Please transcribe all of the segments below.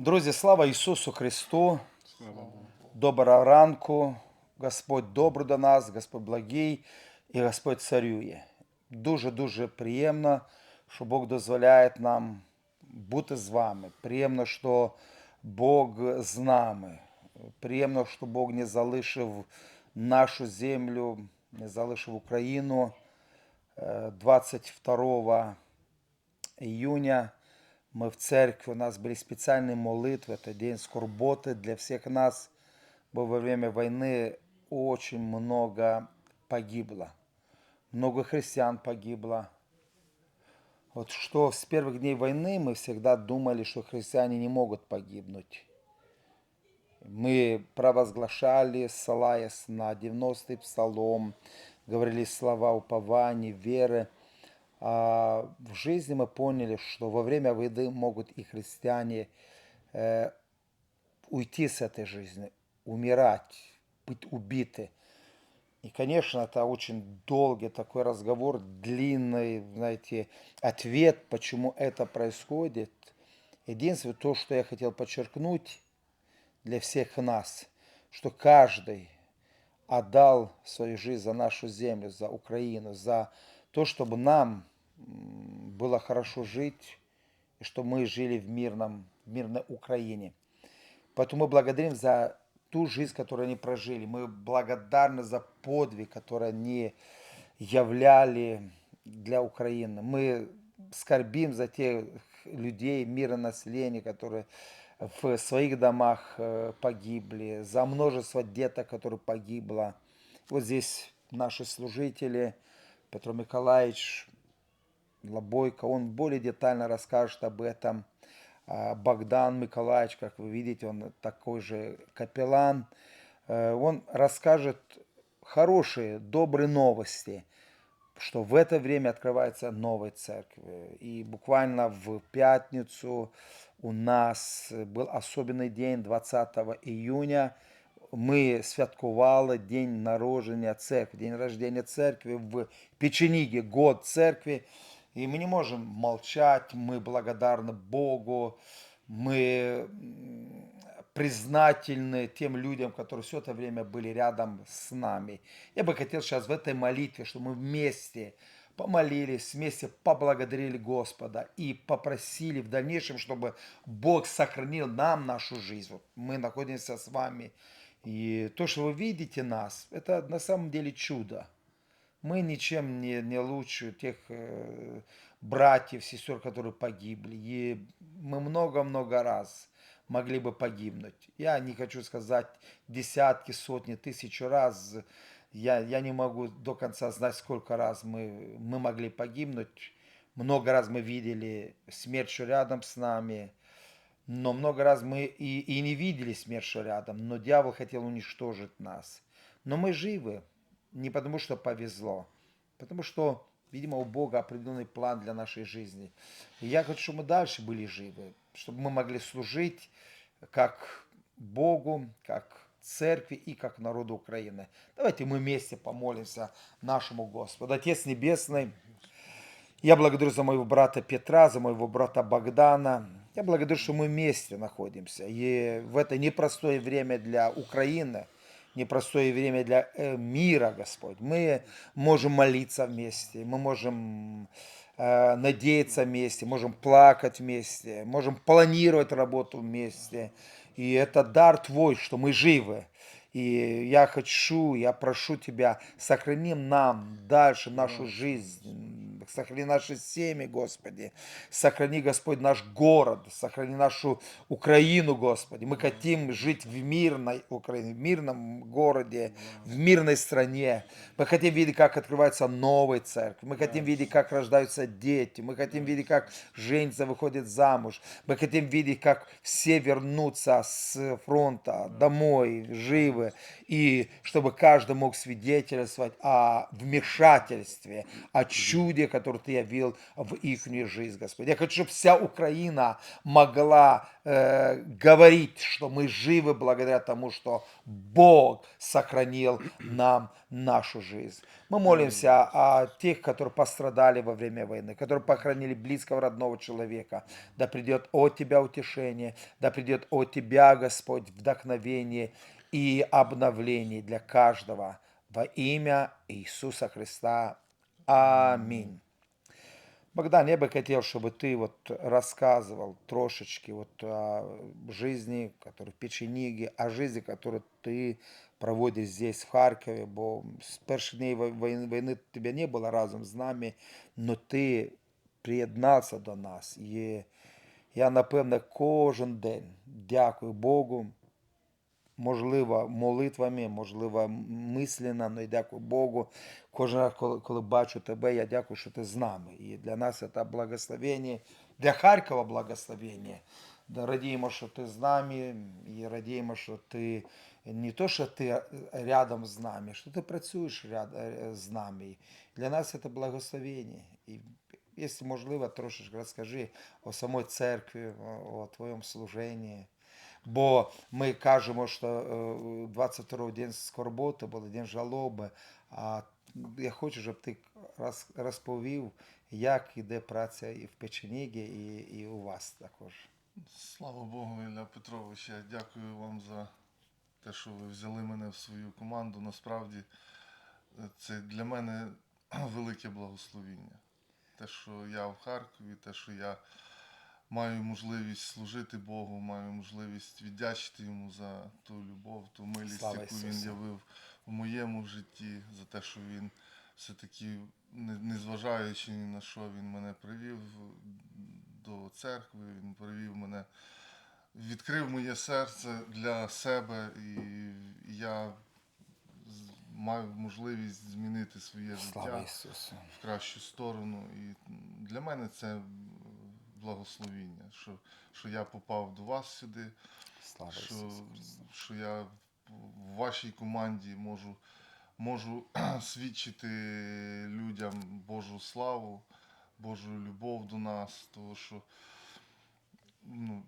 Друзі, слава Ісусу Христу! Доброго ранку! Господь добрий до нас, Господь благий і Господь царює. Дуже-дуже приємно, що Бог дозволяє нам бути з вами. Приємно, що Бог з нами. Приємно, що Бог не залишив нашу землю, не залишив Україну Е, 22 июня мы в церкви, у нас были специальные молитвы, это день скорботы для всех нас, бо во время войны очень много погибло, много христиан погибло. Вот что с первых дней войны мы всегда думали, что христиане не могут погибнуть. Мы провозглашали, ссылаясь на 90-й псалом, говорили слова упования, веры. А в жизни мы поняли, что во время войны могут и христиане э, уйти с этой жизни, умирать, быть убиты. И, конечно, это очень долгий такой разговор, длинный, знаете, ответ, почему это происходит. Единственное, то, что я хотел подчеркнуть для всех нас, что каждый отдал свою жизнь за нашу землю, за Украину, за то, чтобы нам было хорошо жить, и чтобы мы жили в, мирном, в мирной Украине. Поэтому мы благодарим за ту жизнь, которую они прожили. Мы благодарны за подвиг, который они являли для Украины. Мы скорбим за тех людей, миронаселения, которые в своих домах э, погибли, за множество деток, которые погибло. Вот здесь наши служители, Петр Николаевич Лобойко, он более детально расскажет об этом. А Богдан Николаевич, как вы видите, он такой же капеллан. Э, Он расскажет хорошие, добрые новости, что в это время открывается новая церковь. И буквально в пятницу у нас был особенный день 20 июня. Ми святкували день народження церкви, день рождения церкви в Печениге, год церкви. И мы не можем молчать, мы благодарны Богу, мы признательны тем людям, которые все это время были рядом с нами. Я бы хотел сейчас в этой молитве, чтобы мы вместе помолились, вместе поблагодарили Господа и попросили в дальнейшем, чтобы Бог сохранил нам нашу жизнь. Вот мы находимся с вами, и то, что вы видите нас, это на самом деле чудо. Мы ничем не, не лучше тех э, братьев, сестер, которые погибли. И мы много-много раз могли бы погибнуть. Я не хочу сказать десятки, сотни, тысячи раз. Я, я не могу до конца знать, сколько раз мы, мы могли погибнуть. Много раз мы видели смерть рядом с нами. Но много раз мы и, и не видели смерть рядом. Но дьявол хотел уничтожить нас. Но мы живы. Не потому, что повезло. Потому что, видимо, у Бога определенный план для нашей жизни. И я хочу, чтобы мы дальше были живы. Чтобы мы могли служить как Богу, как церкви и как народу Украины. Давайте мы вместе помолимся нашему Господу. Отец Небесный, я благодарю за моего брата Петра, за моего брата Богдана. Я благодарю, что мы вместе находимся. И в это непростое время для Украины, непростое время для э, мира, Господь. Мы можем молиться вместе, мы можем э, надеяться вместе, можем плакать вместе, можем планировать работу вместе. И это дар Твой, что мы живы. И я хочу, я прошу Тебя, сохрани нам дальше нашу жизнь, сохрани наши семьи, Господи, сохрани, Господь, наш город, сохрани нашу Украину, Господи. Мы хотим жить в мирной Украине, в мирном городе, в мирной стране. Мы хотим видеть, как открывается новая церковь. Мы хотим видеть, как рождаются дети. Мы хотим видеть, как женщина выходит замуж. Мы хотим видеть, как все вернутся с фронта домой, живы, живы, и чтобы каждый мог свидетельствовать о вмешательстве, о чуде, которое Ты явил в их жизнь, Господь. Я хочу, чтобы вся Украина могла э, говорить, что мы живы благодаря тому, что Бог сохранил нам нашу жизнь. Мы молимся о тех, которые пострадали во время войны, которые похоронили близкого родного человека. Да придет от Тебя утешение, да придет от Тебя, Господь, вдохновение и обновление для каждого. Во имя Иисуса Христа. Аминь. Богдан, я бы хотел, чтобы ты вот рассказывал трошечки вот о жизни, которая в Печениге, о жизни, которую ты проводиш здесь, в Харкові, бо з перших днів вой- війни тебе не було разом з нами, але ти приєднався до нас. І я, напевно, кожен день дякую Богу, можливо, молитвами, можливо, мислено, але дякую Богу. Кожен раз, коли, коли бачу тебе, я дякую, що ти з нами. І для нас це благословення, для Харкова благословення. Радіємо, що ти з нами, і радіємо, що ти не то, що ти рядом з нами, що ти працюєш ряд, е, з нами. Для нас це благословення. І якщо можливо, трошечки розкажи о самій церкві, о твоєму служенні. Бо ми кажемо, що е, 22 день скорботи був день жалоби. А я хочу, щоб ти розповів, як іде праця і в Печенігі, і, і у вас також. Слава Богу, Ілля Петрович, я дякую вам за те, що ви взяли мене в свою команду. Насправді е, це для мене велике благословіння. Те, що я в Харкові, те, що я маю можливість служити Богу, маю можливість віддячити йому за ту любов, ту милість, Слава яку він явив в моєму житті, за те, що він все-таки, незважаючи ні на що, він мене привів до церкви, він привів мене, відкрив моє серце для себе, і я маю можливість змінити своє Слава життя Ісусу. в кращу сторону. І для мене це благословіння, що, що я попав до вас сюди, Слава що, Ісусу що я в вашій команді можу, можу свідчити людям Божу славу, Божу любов до нас, тому що ну,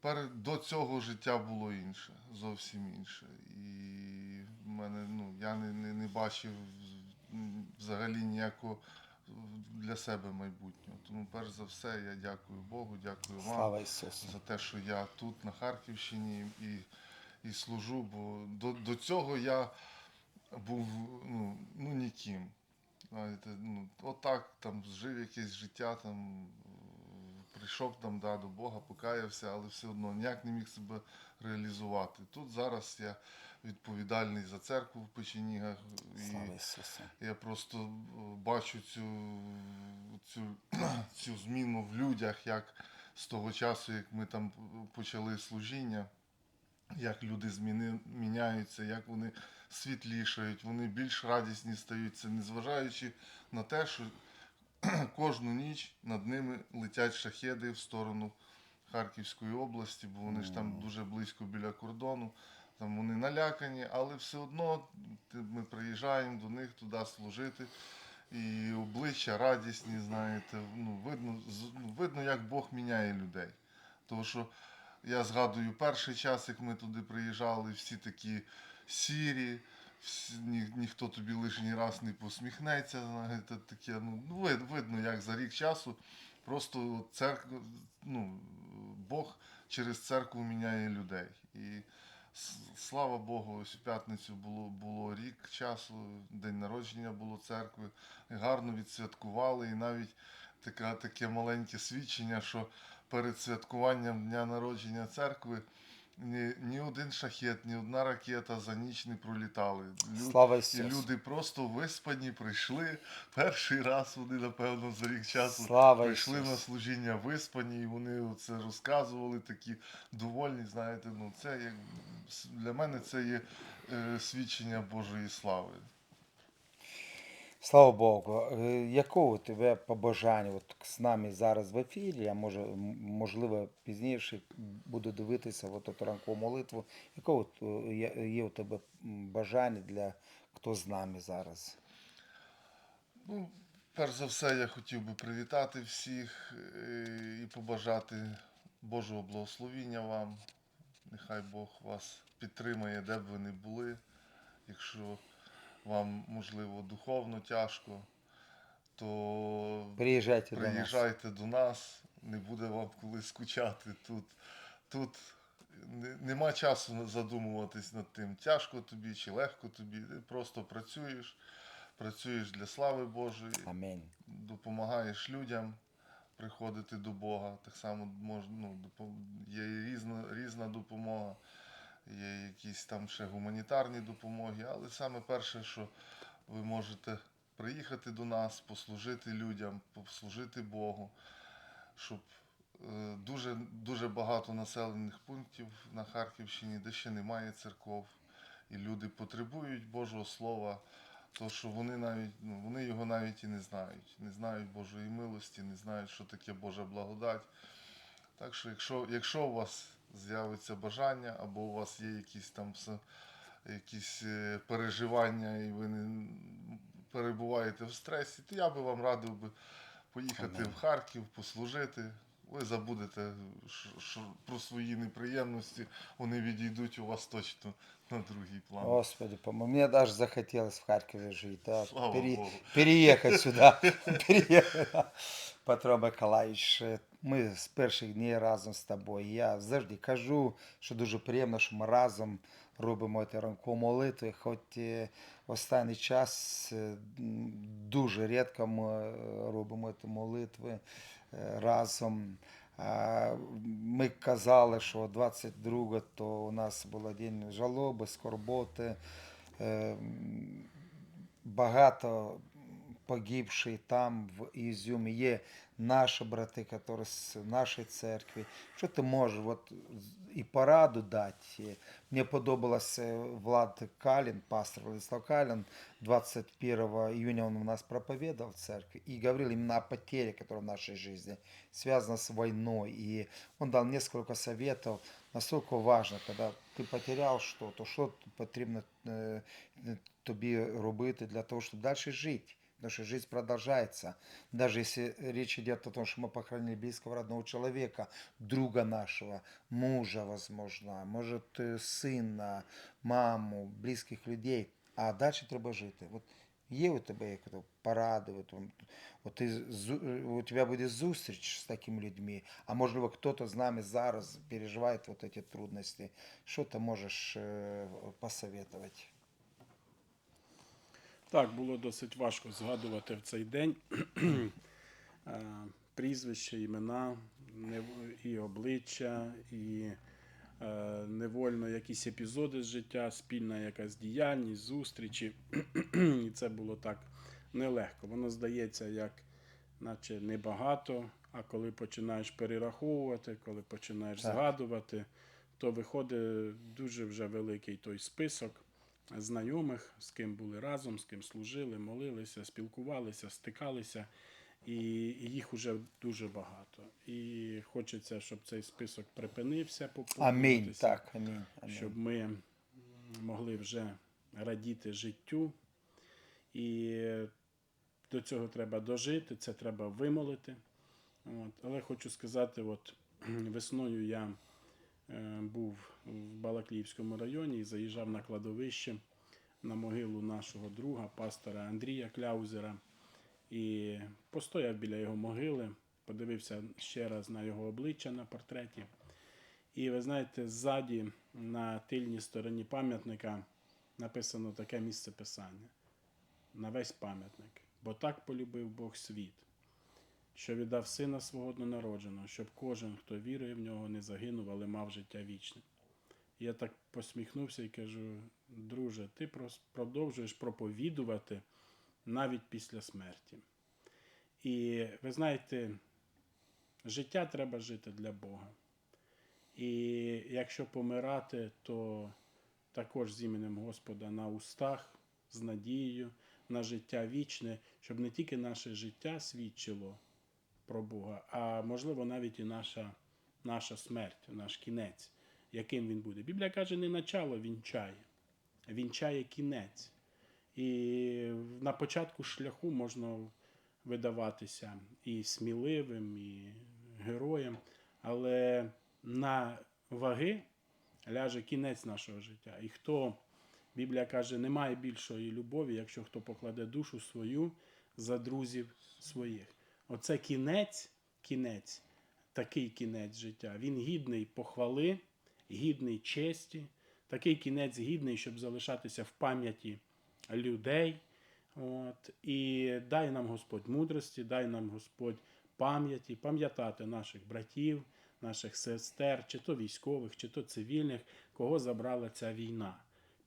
перед, до цього життя було інше, зовсім інше. І в мене, ну, я не, не, не бачив взагалі ніякого для себе майбутнього. Тому перш за все я дякую Богу, дякую вам за те, що я тут, на Харківщині, і, і служу, бо до, до цього я був ну, ну ніким. Знаєте, ну, отак там жив якесь життя, там прийшов там да, до Бога, покаявся, але все одно ніяк не міг себе реалізувати. Тут зараз я відповідальний за церкву в Печенігах. І, я просто е, бачу цю, цю, цю зміну в людях, як з того часу, як ми там почали служіння, як люди зміни, міняються, як вони світлішають, вони більш радісні стають. Це незважаючи на те, що кожну ніч над ними летять шахеди в сторону Харківської області, бо вони ж там дуже близько біля кордону. Там вони налякані, але все одно ми приїжджаємо до них туди служити. І обличчя радісні, знаєте, ну, видно, ну, видно, як Бог міняє людей. Тому що я згадую перший час, як ми туди приїжджали, всі такі сірі, всі, ні, ніхто тобі лишній раз не посміхнеться, знаєте, таке, ну, ну, вид- видно, як за рік часу просто церква, ну, Бог через церкву міняє людей. І слава Богу, ось у п'ятницю було, було рік часу, день народження було церкви, гарно відсвяткували, і навіть така, таке маленьке свідчення, що перед святкуванням дня народження церкви ні, ні один шахет, ні одна ракета за ніч не пролітали. Лю- Слава і люди просто виспані прийшли. Перший раз вони, напевно, за рік часу Слава прийшли Ісус. на служіння виспані, і вони це розказували, такі довольні. Знаєте, ну це як для мене це є е, свідчення Божої слави. Слава Богу. Е, Якого у тебе побажання от з нами зараз в ефірі, а може, можливо, пізніше буду дивитися от эту ранкову молитву. Якого е, є- є у тебе бажання для хто з нами зараз? Ну, перш за все, я хотів би привітати всіх е, і побажати Божого благословіння вам. Нехай Бог вас підтримає, де б ви не були. Якщо вам, можливо, духовно тяжко, то Приїжджайте до нас. до нас, не буде вам коли скучати тут. Тут нема часу задумуватись над тим, тяжко тобі чи легко тобі. Ти просто працюєш, працюєш для слави Божої, Амінь. допомагаєш людям приходити до Бога. Так само мож, ну, є різна, різна допомога, є якісь там ще гуманітарні допомоги, але саме перше, що ви можете приїхати до нас, послужити людям, послужити Богу, щоб е, дуже, дуже багато населених пунктів на Харківщині, де ще немає церков, і люди потребують Божого Слова, то що вони навіть ну, вони його навіть і не знають, не знають Божої милості, не знають, що таке Божа благодать. Так що, якщо, якщо у вас з'явиться бажання, або у вас є якісь там якісь е, переживання, і ви не перебуваєте в стресі, то я би вам радив би поїхати в Харків, послужити. Ви забудете про свої неприємності, вони відійдуть у вас точно на другий план. Господи, помоги. Мне даже захотелось в Харькове жить. Да? Слава Пере- Богу. Переехать сюда. Переехать. Петро Миколаївич, е, ми з перших днів разом з тобою. Я завжди кажу, що дуже приємно, що ми разом робимо ці ранкові молитви, хоч е, в останній час е, дуже рідко ми е, робимо ці молитви разом. Ми казали, що 22 то у нас був день жалоби, скорботи. Е, Багато погибших там в Ізюмі є наші брати, які з нашої церкви. Що ти можеш от, і пораду дати? Мені подобалося Влад Калин, пастор Владислав Калин, 21 июня он у нас проповедовал в церкви и говорил именно о потере, которая в нашей жизни связана с войной. И он дал несколько советов, насколько важно, когда ти потеряв щось, то що потрібно е, тобі робити для того, щоб далі жити. Потому что жизнь продолжается. Даже если речь идет о том, что мы похоронили близкого родного человека, друга нашего, мужа, возможно, может, э, сына, маму, близьких людей. А далі треба жити. От є у тебе як то поради, от, он- от ти, зу- у тебе буде зустріч з такими людьми, а можливо, хтось з нами зараз переживає вот эти трудності. Що ти можеш е, посоветувати? Так, було досить важко згадувати в цей день е, прізвища, імена, і обличчя, і е, невольно якісь епізоди з життя, спільна якась діяльність, зустрічі. І це було так нелегко. Воно здається, як наче небагато, а коли починаєш перераховувати, коли починаєш Так. згадувати, то виходить дуже вже великий той список знайомих, з ким були разом, з ким служили, молилися, спілкувалися, стикалися, і їх уже дуже багато. І хочеться, щоб цей список припинився, Амінь. Так, амінь. амінь. щоб ми могли вже радіти життю. І до цього треба дожити, це треба вимолити. От. Але хочу сказати, от весною я був в Балакліївському районі і заїжджав на кладовище на могилу нашого друга, пастора Андрія Кляузера. І постояв біля його могили, подивився ще раз на його обличчя на портреті. І ви знаєте, ззаді на тильній стороні пам'ятника написано таке місце писання на весь пам'ятник. Бо так полюбив Бог світ, що віддав сина свого однонародженого, щоб кожен, хто вірує в нього, не загинув, але мав життя вічне. Я так посміхнувся і кажу: друже, ти продовжуєш проповідувати навіть після смерті. І ви знаєте, життя треба жити для Бога. І якщо помирати, то також з іменем Господа на устах, з надією, на життя вічне, щоб не тільки наше життя свідчило про Бога, а можливо навіть і наша, наша смерть, наш кінець, яким він буде. Біблія каже, не начало вінчає, вінчає кінець. І на початку шляху можна видаватися і сміливим, і героєм, але на ваги ляже кінець нашого життя. І хто, Біблія каже, немає більшої любові, якщо хто покладе душу свою за друзів своїх. Оце кінець, кінець, такий кінець життя. Він гідний похвали, гідний честі, такий кінець гідний, щоб залишатися в пам'яті людей. От, і дай нам Господь мудрості, дай нам Господь пам'яті, пам'ятати наших братів, наших сестер, чи то військових, чи то цивільних, кого забрала ця війна.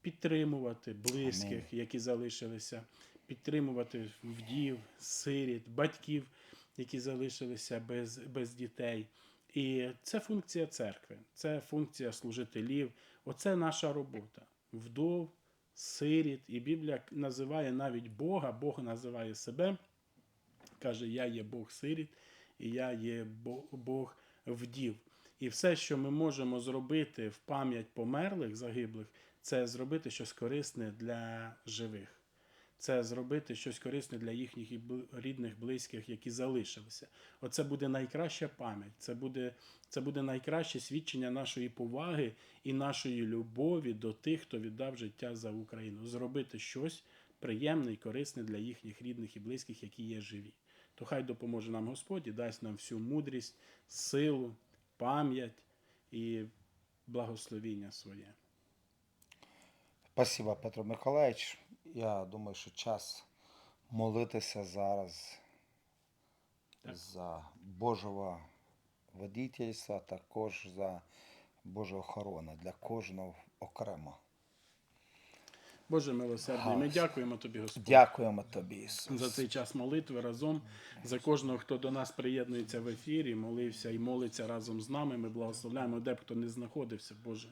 Підтримувати близьких, Амінь. які залишилися, підтримувати вдів, сиріт, батьків, які залишилися без, без дітей. І це функція церкви, це функція служителів. Оце наша робота. Вдов, сиріт. І Біблія називає навіть Бога, Бог називає себе, каже: Я є Бог сиріт, і я є Бог вдів. І все, що ми можемо зробити в пам'ять померлих, загиблих, це зробити щось корисне для живих. Це зробити щось корисне для їхніх рідних, близьких, які залишилися. Оце буде найкраща пам'ять, це буде, це буде найкраще свідчення нашої поваги і нашої любові до тих, хто віддав життя за Україну. Зробити щось приємне і корисне для їхніх рідних і близьких, які є живі. То хай допоможе нам Господь і дасть нам всю мудрість, силу, пам'ять і благословіння своє. Спасибо, Петро Миколаївич. Я думаю, що час молитися зараз Так. за Божого водительства, також за Божу охорону для кожного окремо. Боже милосердний, ми дякуємо тобі, Господь. Дякуємо тобі, Ісус. за цей час молитви разом за кожного, хто до нас приєднується в ефірі, молився і молиться разом з нами. Ми благословляємо, де б хто не знаходився, Боже.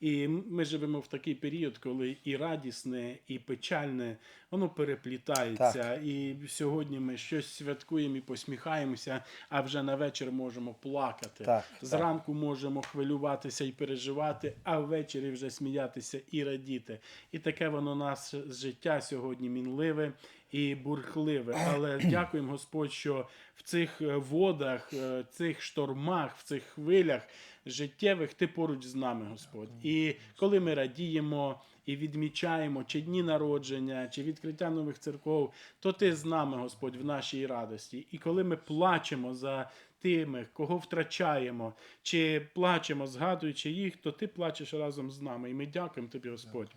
І ми живемо в такий період, коли і радісне, і печальне воно переплітається. І сьогодні ми щось святкуємо і посміхаємося, а вже на вечір можемо плакати. Так, Зранку можемо хвилюватися і переживати, а ввечері вже сміятися і радіти. І таке воно наше життя сьогодні мінливе і бурхливе. Але дякуємо, Господь, що в цих е, водах, е, цих штормах, в цих хвилях життєвих ти поруч з нами, Господь. І коли ми радіємо. І відмічаємо чи дні народження, чи відкриття нових церков, то ти з нами, Господь, в нашій радості. І коли ми плачемо за тими, кого втрачаємо, чи плачемо, згадуючи їх, то ти плачеш разом з нами. І ми дякуємо тобі, Господь.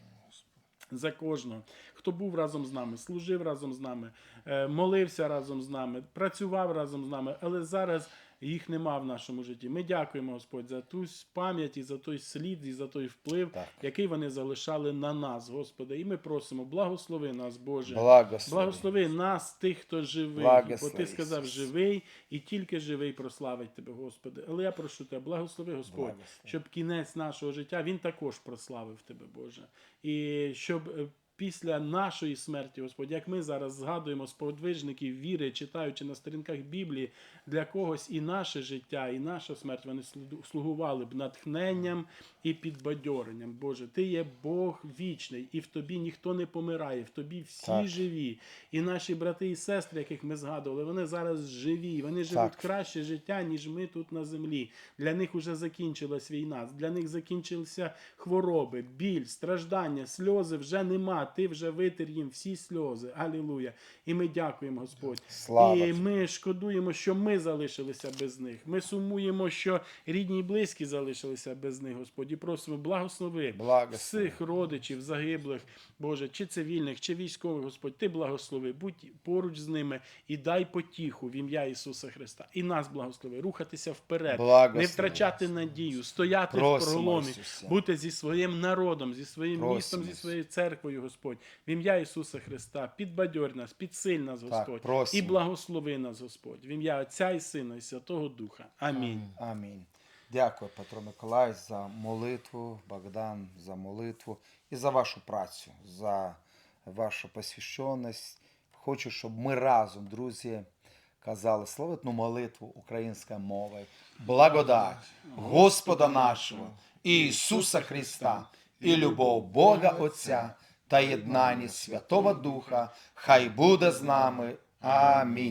За кожного, хто був разом з нами, служив разом з нами, е, молився разом з нами, працював разом з нами, але зараз їх нема в нашому житті. Ми дякуємо, Господь, за ту пам'ять і за той слід, і за той вплив, Так. який вони залишали на нас, Господи. І ми просимо, благослови нас, Боже. Благослови. Благослови нас, тих, хто живий. Благослови, Бо ти сказав, живий, і тільки живий прославить тебе, Господи. Але я прошу тебе, благослови, Господь, Благослови. щоб кінець нашого життя він також прославив тебе, Боже. І щоб е, після нашої смерті, Господь, як ми зараз згадуємо сподвижників віри, читаючи на сторінках Біблії, для когось і наше життя, і наша смерть вони слугували б натхненням і підбадьоренням. Боже, ти є Бог вічний, і в тобі ніхто не помирає, в тобі всі Так. живі. І наші брати і сестри, яких ми згадували, вони зараз живі, вони живуть Так. краще життя, ніж ми тут на землі. Для них вже закінчилась війна, для них закінчилися хвороби, біль, страждання, сльози вже нема. Ти вже витер їм всі сльози. Алілуя. І ми дякуємо, Господь. Слава і ми шкодуємо, що ми залишилися без них. Ми сумуємо, що рідні і близькі залишилися без них, Господь. І просимо, благослови всіх родичів, загиблих, Боже, чи цивільних, чи військових, Господь, ти благослови, будь поруч з ними і дай потіху в ім'я Ісуса Христа. І нас благослови, рухатися вперед, Благослови. не втрачати надію, стояти Просимо, в проломі, бути зі своїм народом, зі своїм Просимо, містом, зі своєю церквою, Господь, в ім'я Ісуса Христа. Підбадьорь нас, підсиль нас, Господь, просимо. і благослови нас, Господь, в ім'я Отця і Сина і Святого Духа. Амінь. Амінь. Дякую, Петро Миколаївич, за молитву, Богдан, за молитву і за вашу працю, за вашу посвященність. Хочу, щоб ми разом, друзі, казали славетну молитву українською мовою. Благодать Господа нашого Ісуса Христа і любов Бога Отця та єднання Святого Духа, хай буде з нами. Амінь.